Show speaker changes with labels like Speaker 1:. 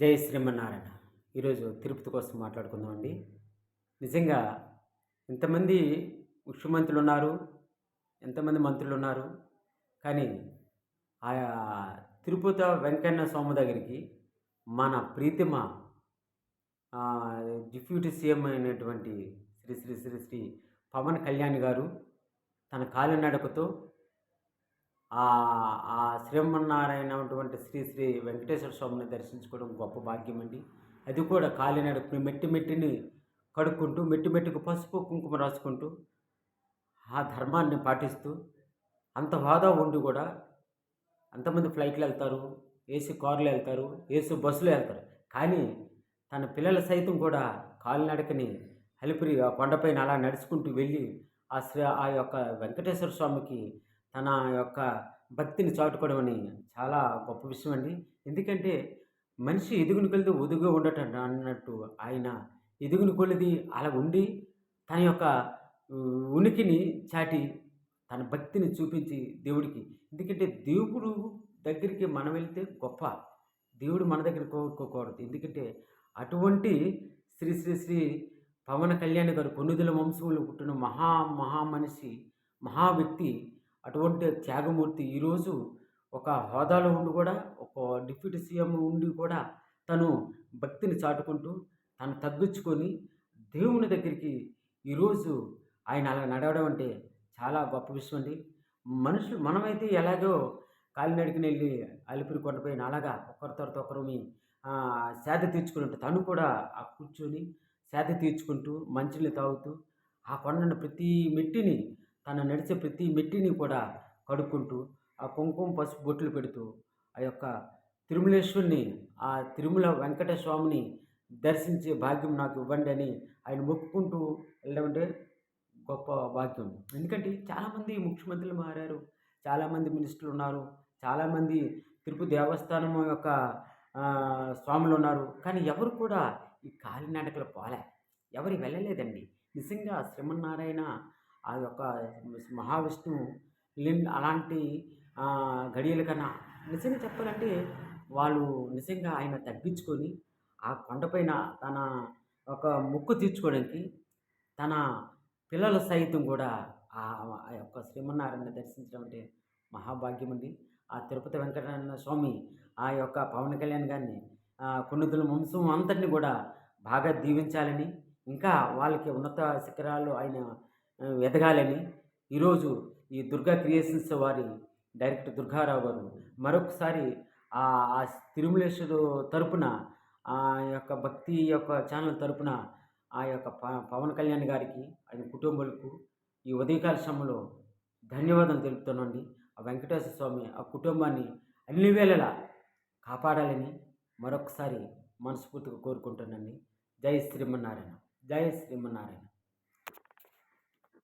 Speaker 1: జై శ్రీమన్నారాయణ. ఈరోజు తిరుపతి కోసం మాట్లాడుకుందామండి. నిజంగా ఎంతమంది ముఖ్యమంత్రులు ఉన్నారు ఎంతమంది మంత్రులు ఉన్నారు కానీ ఆయా తిరుపతి వెంకన్న స్వామి దగ్గరికి మన ప్రీతిమ డిప్యూటీ సీఎం అయినటువంటి శ్రీ శ్రీ శ్రీ శ్రీ పవన్ కళ్యాణ్ గారు తన కాలినడకతో ఆ ఆ శ్రీమన్నారాయణ అటువంటి శ్రీ శ్రీ వెంకటేశ్వర స్వామిని దర్శించుకోవడం గొప్ప భాగ్యం అండి. అది కూడా కాలినడకని మెట్టి మెట్టిని కడుక్కుంటూ మెట్టి మెట్టుకు పసుపు కుంకుమ రాసుకుంటూ ఆ ధర్మాన్ని పాటిస్తూ అంత హోదా ఉండి కూడా అంతమంది ఫ్లైట్లు వెళ్తారు ఏసీ కార్లు వెళ్తారు ఏసీ బస్సులు వెళ్తారు. కానీ తన పిల్లల సైతం కూడా కాలినడకని అలిపిరి ఆ కొండపైన అలా నడుచుకుంటూ వెళ్ళి ఆ శ్రీ ఆ యొక్క వెంకటేశ్వర స్వామికి తన యొక్క భక్తిని చాటుకోవడం అని చాలా గొప్ప విషయం అండి. ఎందుకంటే మనిషి ఎదుగుని కొలిది ఒదుగు ఉండటం అన్నట్టు ఆయన ఎదుగుని కొలిది అలా ఉండి తన యొక్క ఉనికిని చాటి తన భక్తిని చూపించి దేవుడికి. ఎందుకంటే దేవుడు దగ్గరికి మనం వెళ్తే గొప్ప. దేవుడు మన దగ్గర కోరుకోకూడదు. ఎందుకంటే అటువంటి శ్రీ శ్రీ శ్రీ పవన్ కళ్యాణ్ గారు కొన్నిదుల వంశంలో పుట్టిన మహా మహా మనిషి మహా వ్యక్తి అటువంటి త్యాగమూర్తి ఈరోజు ఒక హోదాలో ఉండి కూడా ఒక డిప్యూటీ సీఎం ఉండి కూడా తను భక్తిని చాటుకుంటూ తను తగ్గించుకొని దేవుని దగ్గరికి ఈరోజు ఆయన అలా నడవడం అంటే చాలా గొప్ప విషయం అండి. మనుషులు మనమైతే ఎలాగో కాలినడికిని వెళ్ళి అలిపిరి కొండపైన అలాగా ఒకరి తర్వాత ఒకరు మీ సేద తీర్చుకున్నట్టు తను కూడా ఆ కూర్చొని సేద తీర్చుకుంటూ మంచిని తాగుతూ ఆ కొండను ప్రతి మెట్టిని తను నడిచే ప్రతి మెట్టిని కూడా కడుక్కుంటూ ఆ కుంకుమ పసుపు బొట్లు పెడుతూ ఆ యొక్క తిరుమలేశ్వరుని ఆ తిరుమల వెంకటేశ్వర స్వామిని దర్శించే భాగ్యం నాకు ఇవ్వండి అని ఆయన మొక్కుకుంటూ వెళ్ళడం అంటే గొప్ప భాగ్యం. ఎందుకంటే చాలామంది ముఖ్యమంత్రులు మారారు చాలామంది మినిస్టర్లు ఉన్నారు చాలామంది తిరుపతి దేవస్థానం యొక్క స్వాములు ఉన్నారు. కానీ ఎవరు కూడా ఈ కాలినాటకలు పోలే. ఎవరు వెళ్ళలేదండి. నిజంగా శ్రీమన్నారాయణ ఆ యొక్క మహావిష్ణువు లిన్ అలాంటి గడియల కన్నా నిజంగా చెప్పాలంటే వాళ్ళు నిజంగా ఆయన తగ్గించుకొని ఆ కొండపైన తన ఒక ముక్కు తీర్చుకోవడానికి తన పిల్లల సైతం కూడా ఆ ఆ యొక్క శ్రీమన్నారాయణ దర్శించడం అంటే మహాభాగ్యం అండి. ఆ తిరుపతి వెంకటరమణ స్వామి ఆ యొక్క పవన్ కళ్యాణ్ గారిని కొన్నిదుల వంశం అంతటిని కూడా బాగా దీవించాలని ఇంకా వాళ్ళకి ఉన్నత శిఖరాలు ఆయన ఎదగాలని ఈరోజు ఈ దుర్గా క్రియేషన్స్ వారి డైరెక్టర్ దుర్గారావు గారు మరొకసారి ఆ తిరుమలేశ్వరు తరపున ఆ యొక్క భక్తి యొక్క ఛానల్ తరపున ఆ యొక్క ప పవన్ కళ్యాణ్ గారికి ఆయన కుటుంబాలకు ఈ ఉదయకాల సమయంలో ధన్యవాదం తెలుపుతున్నాండి ఆ వెంకటేశ్వర స్వామి ఆ కుటుంబాన్ని అన్ని వేళలా కాపాడాలని మరొకసారి మనస్ఫూర్తిగా కోరుకుంటానండి జై శ్రీమన్నారాయణ. జై శ్రీమన్నారాయణ.